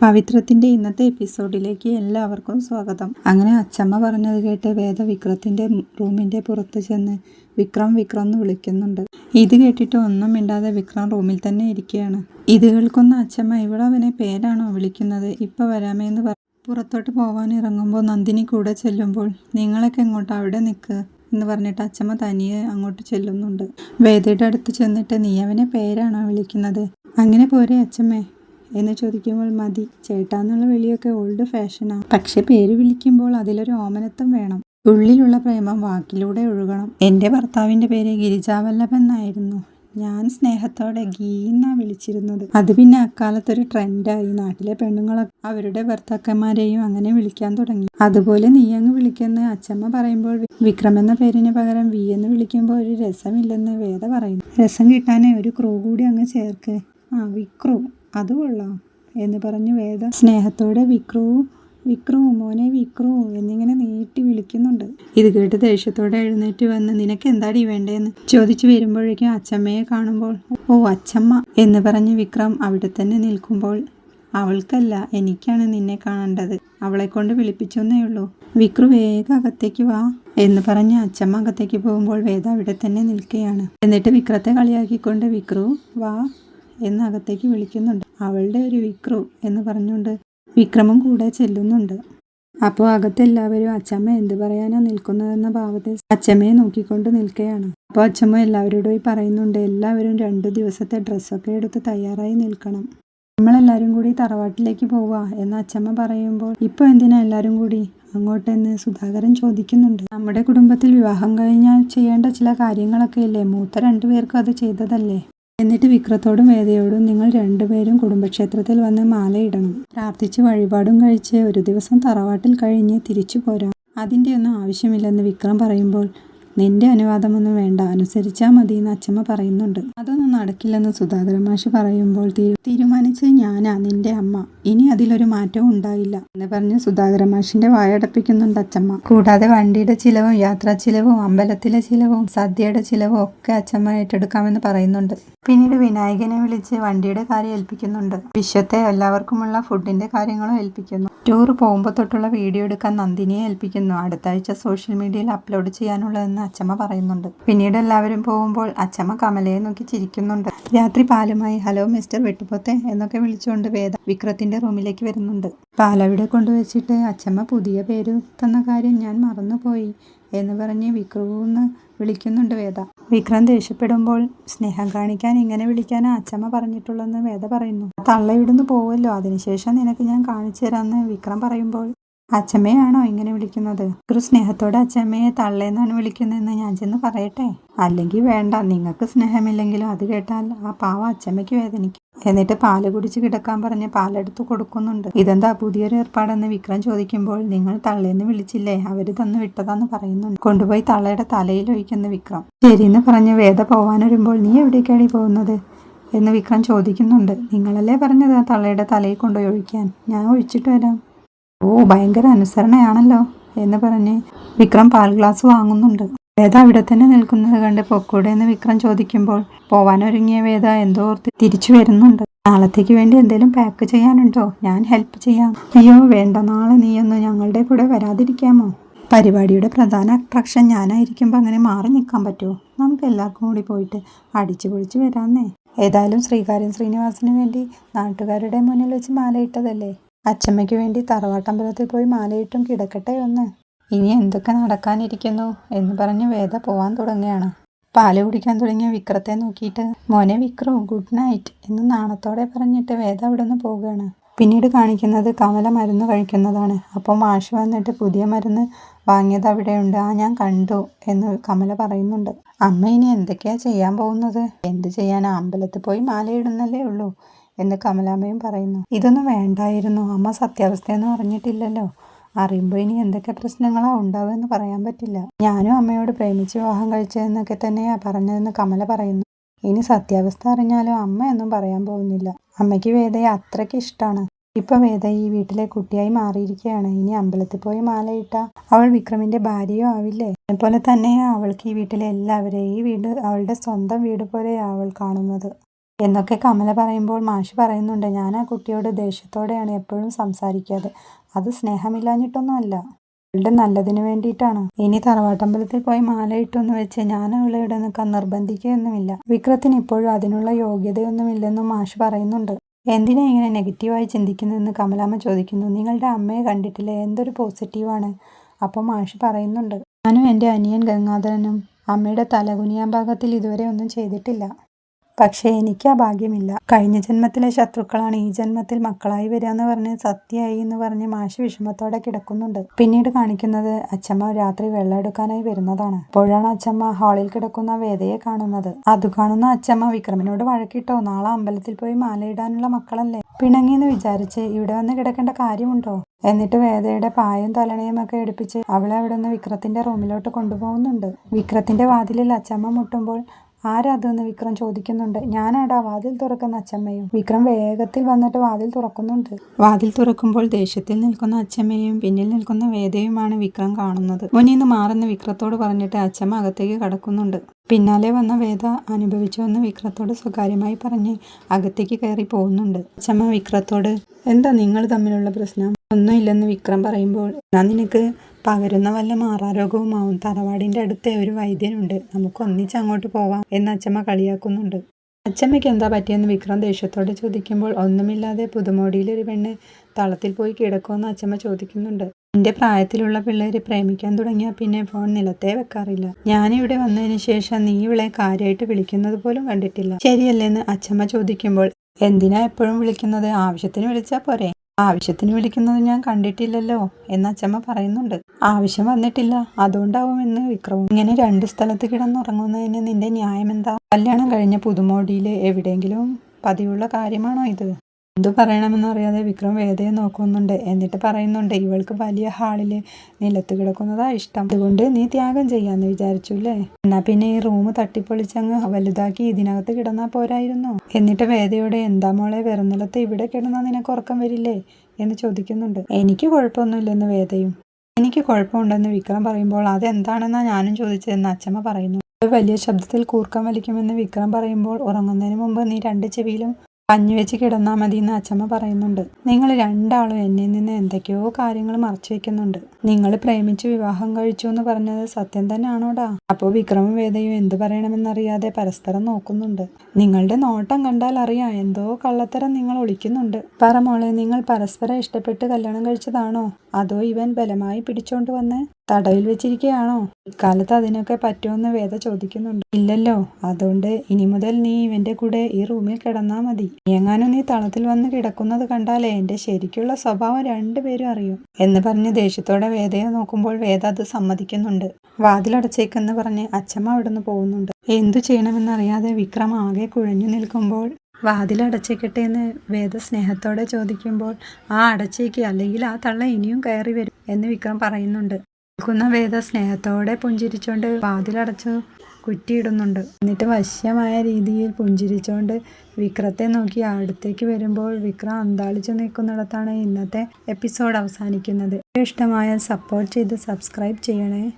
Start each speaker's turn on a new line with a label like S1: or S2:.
S1: പവിത്രത്തിന്റെ ഇന്നത്തെ എപ്പിസോഡിലേക്ക് എല്ലാവർക്കും സ്വാഗതം. അങ്ങനെ അച്ചമ്മ പറഞ്ഞത് കേട്ട് വേദ വിക്രത്തിന്റെ റൂമിന്റെ പുറത്ത് ചെന്ന് വിക്രം വിക്രം എന്ന് വിളിക്കുന്നുണ്ട്. ഇത് കേട്ടിട്ട് ഒന്നും മിണ്ടാതെ വിക്രം റൂമിൽ തന്നെ ഇരിക്കുകയാണ്. ഇത് കേൾക്കുന്ന അച്ചമ്മ ഇവിടെ അവനെ പേരാണോ വിളിക്കുന്നത്? ഇപ്പൊ വരാമേന്ന് പറ പുറത്തോട്ട് പോവാൻ ഇറങ്ങുമ്പോൾ നന്ദിനി കൂടെ ചെല്ലുമ്പോൾ നിങ്ങളൊക്കെ എങ്ങോട്ട്? അവിടെ നിൽക്ക് എന്ന് പറഞ്ഞിട്ട് അച്ചമ്മ തനിയെ അങ്ങോട്ട് ചെല്ലുന്നുണ്ട്. വേദയുടെ അടുത്ത് ചെന്നിട്ട് നീ അവനെ പേരാണോ വിളിക്കുന്നത്? അങ്ങനെ പോരെ അച്ചമ്മേ. എന്ന് ചോദിക്കുമ്പോൾ മതി ചേട്ടാന്നുള്ള വിളിയൊക്കെ ഓൾഡ് ഫാഷനാണ് പക്ഷെ പേര് വിളിക്കുമ്പോൾ അതിലൊരു ഓമനത്വം വേണം. ഉള്ളിലുള്ള പ്രേമം വാക്കിലൂടെ ഒഴുകണം. എന്റെ ഭർത്താവിന്റെ പേര് ഗിരിജാവല്ലഭൻ എന്നായിരുന്നു. ഞാൻ സ്നേഹത്തോടെ ഗീന്നാ വിളിച്ചിരുന്നത്. അത് പിന്നെ അക്കാലത്തൊരു ട്രെൻഡായി. നാട്ടിലെ പെണ്ണുങ്ങളൊക്കെ അവരുടെ ഭർത്താക്കന്മാരെയും അങ്ങനെ വിളിക്കാൻ തുടങ്ങി. അതുപോലെ നീ അങ്ങ് വിളിക്കുന്ന അച്ചമ്മ പറയുമ്പോൾ വിക്രം എന്ന പേരിന് പകരം വി എന്ന് വിളിക്കുമ്പോൾ ഒരു രസമില്ലെന്ന് വേദ പറയുന്നു. രസം കിട്ടാനേ ഒരു ക്രൂ കൂടി അങ്ങ് ചേർക്ക്. ആ വിക്രു. അത് കൊള്ളാം. എന്ന് പറഞ്ഞു വേദ സ്നേഹത്തോടെ വിക്രു വിക്രു മോനെ വിക്രു എന്നിങ്ങനെ നീട്ടി വിളിക്കുന്നുണ്ട്. ഇത് കേട്ട് ദേഷ്യത്തോടെ എഴുന്നേറ്റ് വന്ന് നിനക്ക് എന്താടി വേണ്ടേന്ന്? ചോദിച്ചു വരുമ്പോഴേക്കും അച്ചമ്മയെ കാണുമ്പോൾ ഓ അച്ചമ്മ എന്ന് പറഞ്ഞ് വിക്രം അവിടെ തന്നെ നിൽക്കുമ്പോൾ അവൾക്കല്ല എനിക്കാണ് നിന്നെ കാണേണ്ടത്. അവളെ കൊണ്ട് വിളിപ്പിച്ചെന്നേ ഉള്ളൂ. വിക്രു വേഗം അകത്തേക്ക് വാ എന്ന് പറഞ്ഞ് അച്ചമ്മ അകത്തേക്ക് പോകുമ്പോൾ വേദ അവിടെ തന്നെ നിൽക്കുകയാണ്. എന്നിട്ട് വിക്രത്തെ കളിയാക്കിക്കൊണ്ട് വിക്രു വാ. എന്ന് അകത്തേക്ക് വിളിക്കുന്നുണ്ട്. അവളുടെ ഒരു വിക്രു എന്ന് പറഞ്ഞുകൊണ്ട് വിക്രമും കൂടെ ചെല്ലുന്നുണ്ട്. അപ്പോൾ അകത്തെല്ലാവരും അച്ചമ്മ എന്ത് പറയാനാ നിൽക്കുന്നതെന്ന ഭാവത്തിൽ അച്ചമ്മയെ നോക്കിക്കൊണ്ട് നിൽക്കുകയാണ്. അപ്പോൾ അച്ചമ്മ എല്ലാവരോടും പറയുന്നുണ്ട് എല്ലാവരും രണ്ട് ദിവസത്തെ ഡ്രസ്സൊക്കെ എടുത്ത് തയ്യാറായി നിൽക്കണം. നമ്മളെല്ലാവരും കൂടി തറവാട്ടിലേക്ക് പോവുക എന്ന് അച്ചമ്മ പറയുമ്പോൾ ഇപ്പോൾ എന്തിനാ എല്ലാവരും കൂടി? അങ്ങോട്ടെന്ന് സുധാകരൻ ചോദിക്കുന്നുണ്ട്. നമ്മുടെ കുടുംബത്തിൽ വിവാഹം കഴിഞ്ഞാൽ ചെയ്യേണ്ട ചില കാര്യങ്ങളൊക്കെ ഇല്ലേ? മൂത്ത രണ്ടുപേർക്കും അത് ചെയ്തതല്ലേ? എന്നിട്ട് വിക്രത്തോടും വേദയോടും നിങ്ങൾ രണ്ടുപേരും കുടുംബക്ഷേത്രത്തിൽ വന്ന് മാലയിടണം പ്രാർത്ഥിച്ച് വഴിപാടും കഴിച്ച് ഒരു ദിവസം തറവാട്ടിൽ കഴിഞ്ഞ് തിരിച്ചു പോരാം. അതിന്റെ ഒന്നും ആവശ്യമില്ലെന്ന് വിക്രം പറയുമ്പോൾ നിന്റെ അനുവാദമൊന്നും വേണ്ട. അനുസരിച്ചാൽ മതി എന്ന് അച്ഛമ്മ പറയുന്നുണ്ട്. അതൊന്നും നടക്കില്ലെന്ന് സുധാകരൻ മാഷി പറയുമ്പോൾ തീരുമാനിച്ചത് ഞാനാ നിന്റെ അമ്മ. ഇനി അതിലൊരു മാറ്റവും ഉണ്ടായില്ല എന്ന് പറഞ്ഞ് സുധാകരൻ മാഷിന്റെ വായടപ്പിക്കുന്നുണ്ട് അച്ഛമ്മ കൂടാതെ വണ്ടിയുടെ ചിലവും യാത്രാ ചിലവും അമ്പലത്തിലെ ചിലവും സദ്യയുടെ ചിലവും ഒക്കെ അച്ഛമ്മ ഏറ്റെടുക്കാമെന്ന് പറയുന്നുണ്ട്. പിന്നീട് വിനായകനെ വിളിച്ച് വണ്ടിയുടെ കാര്യം ഏൽപ്പിക്കുന്നുണ്ട്. വിശ്വത്തെ എല്ലാവർക്കുമുള്ള ഫുഡിന്റെ കാര്യങ്ങളും ഏൽപ്പിക്കുന്നു. ടൂർ പോകുമ്പോൾ തൊട്ടുള്ള വീഡിയോ എടുക്കാൻ നന്ദിനിയെ ഏൽപ്പിക്കുന്നു. അടുത്ത ആഴ്ച സോഷ്യൽ മീഡിയയിൽ അപ്ലോഡ് ചെയ്യാനുള്ളതെന്ന് അച്ചമ്മ പറയുന്നുണ്ട്. പിന്നീട് എല്ലാവരും പോകുമ്പോൾ അച്ചമ്മ കമലയെ നോക്കി ചിരിക്കുന്നുണ്ട്. രാത്രി പാലുമായി ഹലോ മിസ്റ്റർ വെട്ടുപോത്തെ എന്നൊക്കെ വിളിച്ചുകൊണ്ട് വേദ വിക്രത്തിന്റെ റൂമിലേക്ക് വരുന്നുണ്ട്. പാലവിടെ കൊണ്ടുവച്ചിട്ട് അച്ചമ്മ പുതിയ പേര് തന്ന കാര്യം ഞാൻ മറന്നുപോയി എന്ന് പറഞ്ഞ് വിക്രുന്ന് വിളിക്കുന്നുണ്ട് വേദ. വിക്രം ദേഷ്യപ്പെടുമ്പോൾ സ്നേഹം കാണിക്കാൻ ഇങ്ങനെ വിളിക്കാനാ അച്ചമ്മ പറഞ്ഞിട്ടുള്ളെന്ന് വേദ പറയുന്നു. തള്ള ഇവിടുന്ന് പോവല്ലോ അതിനുശേഷം നിനക്ക് ഞാൻ കാണിച്ചു തരാമെന്ന് വിക്രം പറയുമ്പോൾ അച്ചമ്മയാണോ ഇങ്ങനെ വിളിക്കുന്നത്? ഒരു സ്നേഹത്തോടെ അച്ചമ്മയെ തള്ളേന്നാണ് വിളിക്കുന്നതെന്ന് ഞാൻ ചെന്ന് പറയട്ടെ. അല്ലെങ്കിൽ വേണ്ട നിങ്ങൾക്ക് സ്നേഹമില്ലെങ്കിലും അത് കേട്ടാൽ ആ പാവ അച്ചമ്മയ്ക്ക് വേദനിക്കും. എന്നിട്ട് പാൽ കുടിച്ച് കിടക്കാൻ പറഞ്ഞ് പാലെടുത്ത് കൊടുക്കുന്നുണ്ട്. ഇതെന്താ പുതിയൊരു ഏർപ്പാടെന്ന് വിക്രം ചോദിക്കുമ്പോൾ നിങ്ങൾ തള്ളേന്ന് വിളിച്ചില്ലേ? അവർ തന്ന് വിട്ടതാന്ന് പറയുന്നുണ്ട്. കൊണ്ടുപോയി തള്ളയുടെ തലയിൽ ഒഴിക്കുന്ന വിക്രം. ശരിയെന്ന് പറഞ്ഞ് വേദ പോവാനൊരുമ്പോൾ നീ എവിടേക്കാണ് പോകുന്നത്? എന്ന് വിക്രം ചോദിക്കുന്നുണ്ട്. നിങ്ങളല്ലേ പറഞ്ഞത് തള്ളയുടെ തലയിൽ കൊണ്ടുപോയി ഒഴിക്കാൻ? ഞാൻ ഒഴിച്ചിട്ട് വരാം. ഓ ഭയങ്കര അനുസരണയാണല്ലോ എന്ന് പറഞ്ഞ് വിക്രം പാൽ ഗ്ലാസ് വാങ്ങുന്നുണ്ട്. വേദ അവിടെ തന്നെ നിൽക്കുന്നത് കണ്ട് പൊക്കൂടെ എന്ന് വിക്രം ചോദിക്കുമ്പോൾ പോവാനൊരുങ്ങിയ വേദ എന്തോ ഓർത്ത് തിരിച്ചു വരുന്നുണ്ട്. നാളത്തേക്ക് വേണ്ടി എന്തെങ്കിലും പാക്ക് ചെയ്യാനുണ്ടോ? ഞാൻ ഹെൽപ്പ് ചെയ്യാം. അയ്യോ വേണ്ട നാളെ നീയൊന്ന് ഞങ്ങളുടെ കൂടെ വരാതിരിക്കാമോ? പരിപാടിയുടെ പ്രധാന അട്രാക്ഷൻ ഞാനായിരിക്കുമ്പോൾ അങ്ങനെ മാറി നിൽക്കാൻ പറ്റുമോ? നമുക്ക് എല്ലാവർക്കും കൂടി പോയിട്ട് അടിച്ചു പൊളിച്ച് വരാന്നേ ഏതായാലും ശ്രീകാര്യം ശ്രീനിവാസിന് വേണ്ടി നാട്ടുകാരുടെ മുന്നിൽ വെച്ച് മാലയിട്ടതല്ലേ അച്ചമ്മയ്ക്ക് വേണ്ടി തറവാട്ടമ്പലത്തിൽ പോയി മാലയിട്ടും കിടക്കട്ടെ ഒന്ന്. ഇനി എന്തൊക്കെ നടക്കാനിരിക്കുന്നു എന്ന് പറഞ്ഞ് വേദ പോവാൻ തുടങ്ങുകയാണ്. പാൽ കുടിക്കാൻ തുടങ്ങിയ വിക്രത്തെ നോക്കിയിട്ട് മോനെ വിക്രു ഗുഡ് നൈറ്റ് എന്ന് നാണത്തോടെ പറഞ്ഞിട്ട് വേദ അവിടെ നിന്ന് പോവുകയാണ്. പിന്നീട് കാണിക്കുന്നത് കമല മരുന്ന് കഴിക്കുന്നതാണ്. അപ്പോൾ മാഷ് വന്നിട്ട് പുതിയ മരുന്ന് വാങ്ങിയത് അവിടെയുണ്ട്. ആ ഞാൻ കണ്ടു എന്ന് കമല പറയുന്നുണ്ട്. അമ്മ ഇനി എന്തൊക്കെയാ ചെയ്യാൻ പോകുന്നത്? എന്ത് ചെയ്യാനാ? അമ്പലത്തിൽ പോയി മാലയിടുന്നല്ലേ ഉള്ളൂ. എന്ന് കമലാമ്മയും പറയുന്നു. ഇതൊന്നും വേണ്ടായിരുന്നു. അമ്മ സത്യാവസ്ഥയെന്ന് പറഞ്ഞിട്ടില്ലല്ലോ അറിയുമ്പോൾ ഇനി എന്തൊക്കെ പ്രശ്നങ്ങളാ ഉണ്ടാവുമെന്ന് പറയാൻ പറ്റില്ല. ഞാനും അമ്മയോട് പ്രേമിച്ച് വിവാഹം കഴിച്ചതെന്നൊക്കെ തന്നെയാ പറഞ്ഞതെന്ന് കമല പറയുന്നു. ഇനി സത്യാവസ്ഥ അറിഞ്ഞാലോ അമ്മ ഒന്നും പറയാൻ പോകുന്നില്ല. അമ്മയ്ക്ക് വേദയെ അത്രയ്ക്ക് ഇഷ്ടമാണ് ഇപ്പൊ വേദ ഈ വീട്ടിലെ കുട്ടിയായി മാറിയിരിക്കുകയാണ്. ഇനി അമ്പലത്തിൽ പോയി മാലയിട്ട അവൾ വിക്രമിന്റെ ഭാര്യയോ ആവില്ലേ? അതുപോലെ തന്നെയാ അവൾക്ക് ഈ വീട്ടിലെ എല്ലാവരെയും ഈ വീട് അവളുടെ സ്വന്തം വീട് പോലെയാണ് അവൾ കാണുന്നത്. എന്നൊക്കെ കമല പറയുമ്പോൾ മാഷി പറയുന്നുണ്ട് ഞാൻ ആ കുട്ടിയോട് ദേഷ്യത്തോടെയാണ് എപ്പോഴും സംസാരിക്കാത്. അത് സ്നേഹമില്ലാഞ്ഞിട്ടൊന്നുമല്ല. അവളുടെ നല്ലതിന് വേണ്ടിയിട്ടാണ്. ഇനി തറവാട്ടമ്പലത്തിൽ പോയി മാലയിട്ടൊന്ന് വെച്ച് ഞാൻ അവളെ ഇവിടെ നിൽക്കാൻ നിർബന്ധിക്കുകയൊന്നുമില്ല. വിക്രത്തിന് ഇപ്പോഴും അതിനുള്ള യോഗ്യതയൊന്നുമില്ലെന്നും മാഷ് പറയുന്നുണ്ട്. എന്തിനാ ഇങ്ങനെ നെഗറ്റീവായി ചിന്തിക്കുന്നതെന്ന് കമലാമ്മ ചോദിക്കുന്നു. നിങ്ങളുടെ അമ്മയെ കണ്ടിട്ടില്ലേ? എന്തൊരു പോസിറ്റീവാണ്. അപ്പോൾ മാഷ് പറയുന്നുണ്ട്. ഞാനും എന്റെ അനിയൻ ഗംഗാധരനും അമ്മയുടെ തലകുനിയാൻ ഭാഗത്തിൽ ഇതുവരെ ഒന്നും ചെയ്തിട്ടില്ല. പക്ഷേ എനിക്ക് ആ ഭാഗ്യമില്ല. കഴിഞ്ഞ ജന്മത്തിലെ ശത്രുക്കളാണ് ഈ ജന്മത്തിൽ മക്കളായി വരിക എന്ന് പറഞ്ഞ് സത്യമായി എന്ന് പറഞ്ഞ് മാഷ് വിഷമത്തോടെ കിടക്കുന്നുണ്ട്. പിന്നീട് കാണിക്കുന്നത് അച്ഛമ്മ രാത്രി വെള്ളം എടുക്കാനായി വരുന്നതാണ്. അപ്പോഴാണ് അച്ഛമ്മ ഹാളിൽ കിടക്കുന്ന വേദയെ കാണുന്നത്. അത് കാണുന്ന അച്ഛമ്മ വിക്രമിനോട് വഴക്കിട്ടോ നാളെ അമ്പലത്തിൽ പോയി മാലയിടാനുള്ള മക്കളല്ലേ? പിണങ്ങിയെന്ന് വിചാരിച്ച് ഇവിടെ വന്ന് കിടക്കേണ്ട കാര്യമുണ്ടോ? എന്നിട്ട് വേദയുടെ പായും തലണയും ഒക്കെ എടുപ്പിച്ച് അവളെ അവിടെ നിന്ന് വിക്രത്തിന്റെ റൂമിലോട്ട് കൊണ്ടുപോകുന്നുണ്ട്. വിക്രത്തിന്റെ വാതിലിൽ അച്ചമ്മ മുട്ടുമ്പോൾ ആരാതെന്ന് വിക്രം ചോദിക്കുന്നുണ്ട്. ഞാനാടാ വാതിൽ തുറക്കുന്ന അച്ഛമ്മയും. വിക്രം വേഗത്തിൽ വന്നിട്ട് വാതിൽ തുറക്കുന്നുണ്ട്. വാതിൽ തുറക്കുമ്പോൾ ദേഷ്യത്തിൽ നിൽക്കുന്ന അച്ഛമ്മയും പിന്നിൽ നിൽക്കുന്ന വേദയുമാണ് വിക്രം കാണുന്നത്. മുനീന്ന് മാറുന്ന വിക്രത്തോട് പറഞ്ഞിട്ട് അച്ഛമ്മ അകത്തേക്ക് കടക്കുന്നുണ്ട്. പിന്നാലെ വന്ന വേദ അനുഭവിച്ചുവെന്ന് വിക്രത്തോട് സ്വകാര്യമായി പറഞ്ഞ് അകത്തേക്ക് കയറി പോകുന്നുണ്ട്. അച്ഛമ്മ വിക്രത്തോട് എന്താ നിങ്ങൾ തമ്മിലുള്ള പ്രശ്നം? ഒന്നുമില്ലെന്ന് വിക്രം പറയുമ്പോൾ ഞാൻ നിനക്ക് പകരുന്ന വല്ല മാറാരോഗവുമാവും. തറവാടിന്റെ അടുത്തേ ഒരു വൈദ്യനുണ്ട്. നമുക്ക് ഒന്നിച്ച് അങ്ങോട്ട് പോവാം എന്ന് അച്ചമ്മ കളിയാക്കുന്നുണ്ട്. അച്ചമ്മയ്ക്ക് എന്താ പറ്റിയെന്ന് വിക്രം ദേഷ്യത്തോടെ ചോദിക്കുമ്പോൾ ഒന്നുമില്ലാതെ പുതുമോടിയിലൊരു പെണ്ണ് തളത്തിൽ പോയി കിടക്കുമെന്ന് അച്ചമ്മ ചോദിക്കുന്നുണ്ട്. എന്റെ പ്രായത്തിലുള്ള പിള്ളേര് പ്രേമിക്കാൻ തുടങ്ങിയാൽ പിന്നെ ഫോൺ നിലത്തേ വെക്കാറില്ല. ഞാനിവിടെ വന്നതിന് ശേഷം നീ ഇവളെ കാര്യമായിട്ട് വിളിക്കുന്നത് പോലും കണ്ടിട്ടില്ല. ശരിയല്ലെന്ന് അച്ചമ്മ ചോദിക്കുമ്പോൾ എന്തിനാ എപ്പോഴും വിളിക്കുന്നത്? ആവശ്യത്തിന് വിളിച്ചാൽ പോരെ? ആവശ്യത്തിന് വിളിക്കുന്നത് ഞാൻ കണ്ടിട്ടില്ലല്ലോ എന്ന് അച്ചമ്മ പറയുന്നുണ്ട്. ആവശ്യം വന്നിട്ടില്ല. അതുകൊണ്ടാവും എന്ന് വിക്രവും. ഇങ്ങനെ രണ്ട് സ്ഥലത്ത് കിടന്നുറങ്ങുന്നതിന് നിന്റെ ന്യായം എന്താ കല്യാണം കഴിഞ്ഞ പുതുമോടിയിൽ എവിടെയെങ്കിലും പതിവുള്ള കാര്യമാണോ ഇത്? എന്തു പറയണമെന്നറിയാതെ വിക്രം വേദയെ നോക്കുന്നുണ്ട്. എന്നിട്ട് പറയുന്നുണ്ട് ഇവൾക്ക് വലിയ ഹാളിൽ നിലത്ത് കിടക്കുന്നതാ ഇഷ്ടം. അതുകൊണ്ട് നീ ത്യാഗം ചെയ്യാന്ന് വിചാരിച്ചു അല്ലേ എന്നാ പിന്നെ ഈ റൂം തട്ടിപ്പൊളിച്ചങ്ങ് വലുതാക്കി ഇതിനകത്ത് കിടന്നാ പോരായിരുന്നോ? എന്നിട്ട് വേദയോട് എന്താ മോളെ വെറുനിലത്ത് ഇവിടെ കിടന്നാൽ നിനക്ക് ഉറക്കം വരില്ലേ? എന്ന് ചോദിക്കുന്നുണ്ട്. എനിക്ക് കുഴപ്പമൊന്നുമില്ലെന്ന് വേദയും എനിക്ക് കുഴപ്പമുണ്ടെന്ന് വിക്രം പറയുമ്പോൾ അതെന്താണെന്നാണ് ഞാനും ചോദിച്ചതെന്ന് അച്ചമ്മ പറയുന്നു. വലിയ ശബ്ദത്തിൽ കൂർക്കം വലിക്കുമെന്ന് വിക്രം പറയുമ്പോൾ ഉറങ്ങുന്നതിന് മുമ്പ് നീ രണ്ട് ചെവിയിലും കഞ്ഞി വെച്ച് കിടന്നാൽ മതി എന്ന് അച്ചമ്മ പറയുന്നുണ്ട്. നിങ്ങൾ രണ്ടാളും എന്നിൽ നിന്ന് എന്തൊക്കെയോ കാര്യങ്ങൾ മറച്ചു വെക്കുന്നുണ്ട്. നിങ്ങൾ പ്രേമിച്ച് വിവാഹം കഴിച്ചു എന്ന് പറഞ്ഞത് സത്യം തന്നെയാണോടാ അപ്പോൾ വിക്രമം വേദയും എന്ത് പറയണമെന്നറിയാതെ പരസ്പരം നോക്കുന്നുണ്ട്. നിങ്ങളുടെ നോട്ടം കണ്ടാൽ അറിയാം എന്തോ കള്ളത്തരം നിങ്ങൾ ഒളിക്കുന്നുണ്ട്. പറ മോളെ നിങ്ങൾ പരസ്പരം ഇഷ്ടപ്പെട്ട് കല്യാണം കഴിച്ചതാണോ? അതോ ഇവൻ ബലമായി പിടിച്ചോണ്ട് വന്ന്? തടവിൽ വെച്ചിരിക്കുകയാണോ? ഇക്കാലത്ത് അതിനൊക്കെ പറ്റുമെന്ന് വേദ ചോദിക്കുന്നുണ്ട്. ഇല്ലല്ലോ അതുകൊണ്ട് ഇനി മുതൽ നീ ഇവന്റെ കൂടെ ഈ റൂമിൽ കിടന്നാ മതി. എങ്ങാനും നീ തളത്തിൽ വന്ന് കിടക്കുന്നത് കണ്ടാലേ എന്റെ ശരിക്കുള്ള സ്വഭാവം രണ്ടുപേരും അറിയും എന്ന് പറഞ്ഞ് ദേഷ്യത്തോടെ വേദയെ നോക്കുമ്പോൾ വേദ അത് സമ്മതിക്കുന്നുണ്ട്. വാതിലടച്ചേക്കെന്ന് പറഞ്ഞ് അച്ഛമ്മ അവിടുന്ന് പോകുന്നുണ്ട്. എന്തു ചെയ്യണമെന്നറിയാതെ വിക്രം ആകെ കുഴഞ്ഞു നിൽക്കുമ്പോൾ വാതിലടച്ചേക്കട്ടെ എന്ന് വേദ സ്നേഹത്തോടെ ചോദിക്കുമ്പോൾ ആ അടച്ചേക്ക് അല്ലെങ്കിൽ ആ തള്ള ഇനിയും കയറി വരും എന്ന് വിക്രം പറയുന്നുണ്ട്. നിൽക്കുന്ന വേദ സ്നേഹത്തോടെ പുഞ്ചിരിച്ചുകൊണ്ട് വാതിലടച്ചു കുറ്റിയിടുന്നുണ്ട്. എന്നിട്ട് വശ്യമായ രീതിയിൽ പുഞ്ചിരിച്ചുകൊണ്ട് വിക്രത്തെ നോക്കി അടുത്തേക്ക് വരുമ്പോൾ വിക്രം അന്താളിച്ചു നിൽക്കുന്നിടത്താണ് ഇന്നത്തെ എപ്പിസോഡ് അവസാനിക്കുന്നത്. ഇഷ്ടമായ സപ്പോർട്ട് ചെയ്ത് സബ്സ്ക്രൈബ് ചെയ്യണേ.